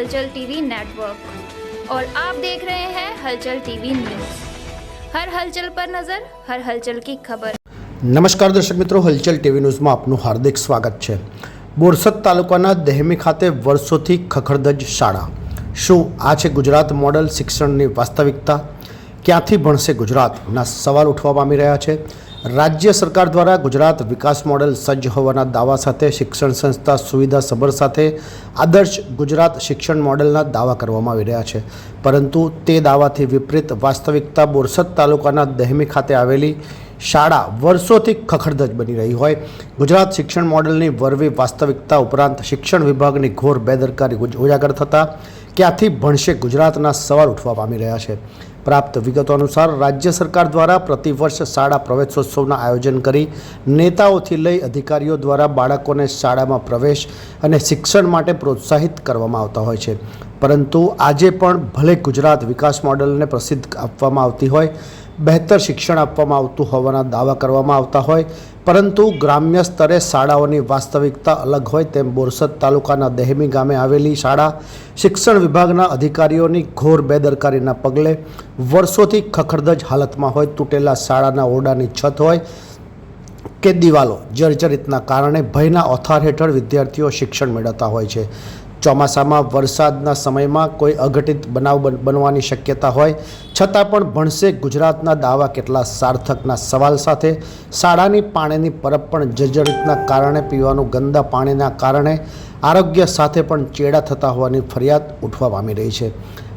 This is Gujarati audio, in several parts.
हलचल टीवी नेटवर्क और आप देख रहे हैं हलचल टीवी न्यूज हर हलचल पर नजर हर हलचल की खबर નમસ્કાર દર્શક મિત્રો હલચલ ટીવી ન્યૂઝમાં આપનું હાર્દિક સ્વાગત છે બોરસદ તાલુકાના દહેમી ખાતે વર્ષોથી ખખડધજ શાળા શું આ છે ગુજરાત મોડલ શિક્ષણની વાસ્તવિકતા ક્યાંથી ભણશે ગુજરાતના સવાલ ઉઠવા પામી રહ્યા છે રાજ્ય સરકાર દ્વારા ગુજરાત વિકાસ મોડલ સજ્જ હોવાના દાવા સાથે શિક્ષણ સંસ્થા સુવિધા સભર સાથે આદર્શ ગુજરાત શિક્ષણ મોડલના દાવા કરવામાં આવી રહ્યા છે. પરંતુ તે દાવાથી વિપરીત વાસ્તવિકતા બોરસદ તાલુકાના દહેમી ખાતે આવેલી શાળા વર્ષોથી ખખડધજ બની રહી હોય. ગુજરાત શિક્ષણ મોડલની વરવી વાસ્તવિકતા ઉપરાંત શિક્ષણ વિભાગની ઘોર બેદરકારી ઉજાગર થતાં ક્યાંથી ભણશે ગુજરાતના સવાલ ઉઠવા પામી રહ્યા છે. પ્રાપ્ત વિગતો અનુસાર રાજ્ય સરકાર દ્વારા પ્રતિવર્ષ શાળા પ્રવેશોત્સવના આયોજન કરી નેતાઓથી લઈ અધિકારીઓ દ્વારા બાળકોને શાળામાં પ્રવેશ અને શિક્ષણ માટે પ્રોત્સાહિત કરવામાં આવતા હોય છે. પરંતુ આજે પણ ભલે ગુજરાત વિકાસ મોડલને પ્રસિદ્ધ આપવામાં આવતી હોય બહેતર શિક્ષણ આપવામાં આવતું હોવાના દાવા કરવામાં આવતા હોય, પરંતુ ગ્રામ્ય સ્તરે શાળાઓની વાસ્તવિકતા અલગ હોય તેમ બોરસદ તાલુકાના દહેમી ગામે આવેલી શાળા શિક્ષણ વિભાગના અધિકારીઓની ઘોર બેદરકારીના પગલે વર્ષોથી ખખડધજ હાલતમાં હોય તૂટેલા શાળાના ઓરડાની છત હોય કે દિવાલો, જર્જરિતના કારણે ભયના ઓથાર હેઠળ વિદ્યાર્થીઓ શિક્ષણ મેળવતા હોય છે. ચોમાસામાં વરસાદના સમયમાં કોઈ અઘટિત બનાવ બનવાની શક્યતા હોય, છતાં પણ ભણશે ગુજરાતના દાવા કેટલા સાર્થકના સવાલ સાથે. શાળાની પાણીની પરબ પણ જર્જરિતના કારણે પીવાનું ગંદા પાણીના કારણે આરોગ્ય સાથે પણ ચેડા થતા હોવાની ફરિયાદ ઉઠવા પામી રહી છે.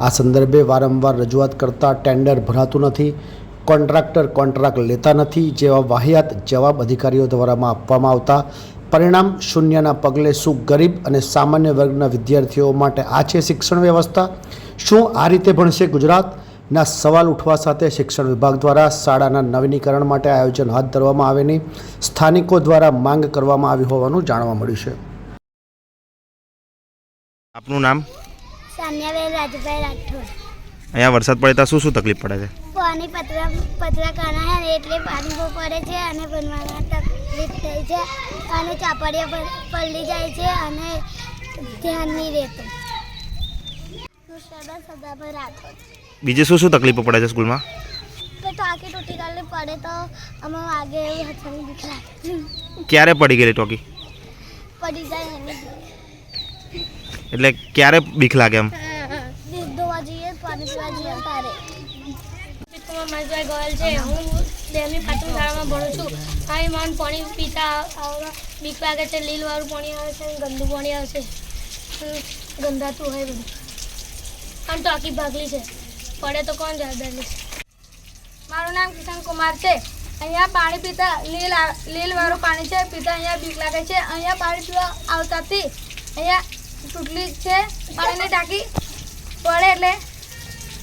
આ સંદર્ભે વારંવાર રજૂઆત કરતાં ટેન્ડર ભરાતું નથી, કોન્ટ્રાક્ટર કોન્ટ્રાક્ટ લેતા નથી જેવા વાહિયાત જવાબ અધિકારીઓ દ્વારા આપવામાં આવતા પરિણામ શૂન્યના પગલે શું ગરીબ અને સામાન્ય વર્ગના વિદ્યાર્થીઓ માટે આ છે શિક્ષણ વ્યવસ્થા? શું આ રીતે ભણશે ગુજરાતના સવાલ ઉઠવા સાથે શિક્ષણ વિભાગ દ્વારા શાળાના નવીનીકરણ માટે આયોજન હાથ ધરવામાં આવેની સ્થાનિકો દ્વારા માંગ કરવામાં આવી હોવાનું જાણવા મળ્યું છે. આપનું નામ? સાન્યાબેન રાજભાઈ રાઠોડ. અહીંયા વરસાદ પડે ત્યાં શું શું તકલીફ પડે છે? પાણી પતરા પતરા કાના છે એટલે પાણી બહુ પડે છે અને ભણવામાં તકલીફ થઈ છે. અને ચાપડિયા પર પલળી જાય છે અને ધ્યાન નહીં રહેતું બીજે શું શું તકલીફો પડે છે સ્કૂલમાં? તો ટાંકી તૂટી ગયેલી પડે તો અમે આગે એવું હથાની બીક લાગે. ક્યારે પડી ગયેલી ટોકી? પડી જાય એની. એટલે ક્યારે બીક લાગે એમ? દોવા જઈએ પાણી પીવા જઈએ તારે. માં મારી ગોયલ છે. હું ડેમી પ્રાથમિક શાળામાં ભણું છું. અહીં મન પાણી, પીતા બીક લાગે છે, લીલવાળું પાણી આવે છે, ગંદુ પાણી આવે છે. ગંધાતું હોય બધું. આમ તો આખી ભાગલી છે. પડે તો કોણ જવાબદાર છે મારું નામ કિશન કુમાર છે. અહીંયા પાણી પીતા, લીલ લીલવાળું પાણી છે, પીતા અહીંયા બીક લાગે છે. અહીંયા પાણી પીવા આવતાથી અહીંયા તૂટલી છે, પાણીની ટાંકી પડે એટલે